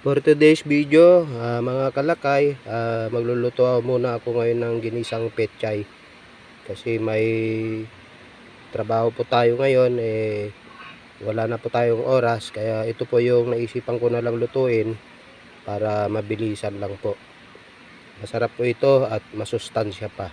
For today's video, ah, mga kalakay, ah, magluluto muna ako ngayon ng ginisang petchay. Kasi may trabaho po tayo ngayon, eh, wala na po tayong oras. Kaya ito po yung naisipan ko na lang lutuin para mabilisan lang po. Masarap po ito at masustansya pa.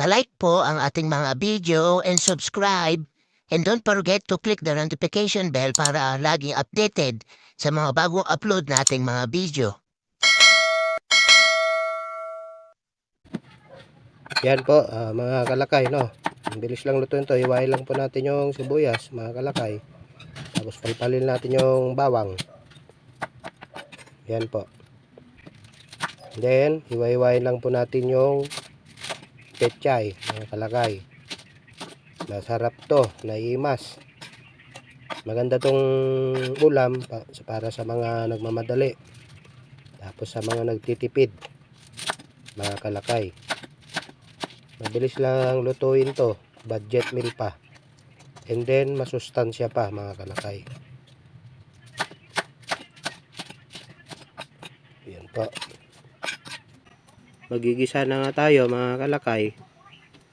Palike po ang ating mga video and subscribe. And don't forget to click the notification bell para laging updated sa mga bagong upload nating mga video. Yan po, ah, mga kalakay, no. Ang bilis lang lutuin to. Hiwain lang po natin yung sibuyas, mga kalakay. Tapos palpalin natin yung bawang. Yan po. Then, hiwa-hiwain lang po natin yung petchay, mga kalakay. Masarap to, naimas. Maganda tong ulam pa- para sa mga nagmamadali. Tapos sa mga nagtitipid, mga kalakay. Mabilis lang lutuin to. Budget meal pa. And then, masustansya pa mga kalakay. Yan po. Magigisa na nga tayo mga kalakay.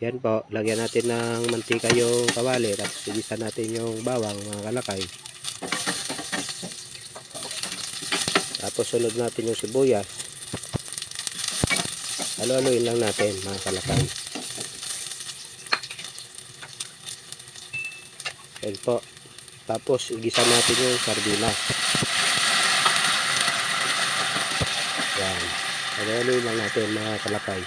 Yan po. Lagyan natin ng mantika yung kawali. Tapos igisa natin yung bawang mga kalakay. Tapos sunod natin yung sibuyas. Halo-haloin lang natin mga kalakay. Yan po. Tapos, igisa natin yung sardinas. Yan. Halo-haloin lang natin mga kalakay.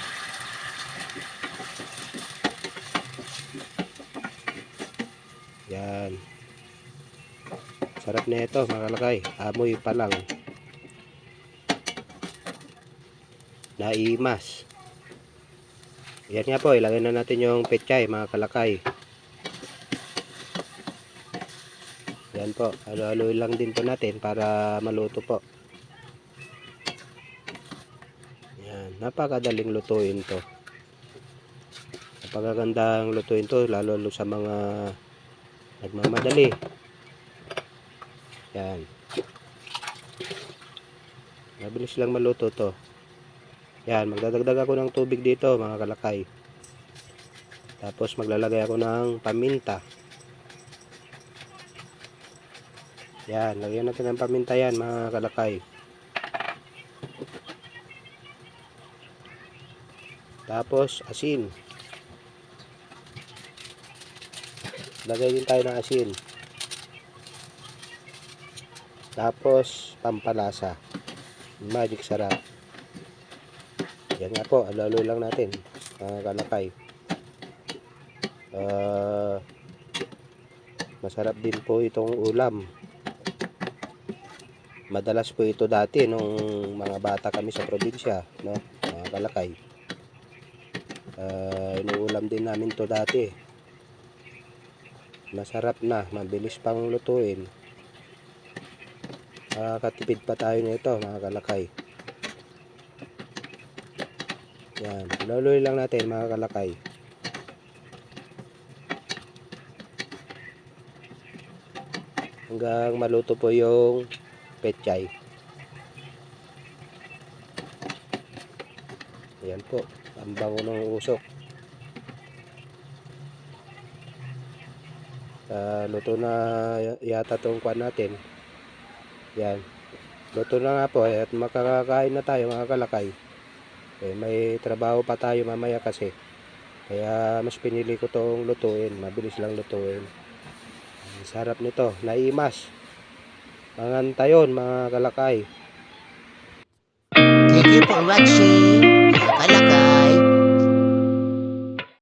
Yan. Sarap na ito mga kalakay. Amoy pa lang. Naimas. Yan nga po, ilagay na natin yung pechay mga kalakay. Yan po, halo-haloy lang din po natin para maluto po. Yan, napakadaling lutuin to. Napakagandang lutuin to, lalo sa mga nagmamadali. Yan. Mabilis lang maluto to. Yan, magdadagdag ako ng tubig dito mga kalakay. Tapos maglalagay ako ng paminta. Yan, lagyan natin ng paminta yan mga kalakay. Tapos asin. Lagay din tayo ng asin. Tapos pampalasa. Magic sarap. Yan nga po, alaloy lang natin mga kalakay. Ah, masarap din po itong ulam. Madalas po ito dati nung mga bata kami sa probinsya, no? Mga kalakay. Ah, inuulam din namin to dati. Masarap na, mabilis pang lutuin. Makakatipid pa tayo nito, mga kalakay. Yan, luluin lang natin mga kalakay. Hanggang maluto po yung petchay. Ayan po, ang bango ng usok. Ah, luto na yata tong kwan natin. Yan. Luto na nga po eh, at makakakain na tayo mga kalakay. Eh, may trabaho pa tayo mamaya kasi. Kaya mas pinili ko tong lutuin. Mabilis lang lutuin. Sarap nito. Naimas. Mangantayon mga kalakay. Thank you for watching.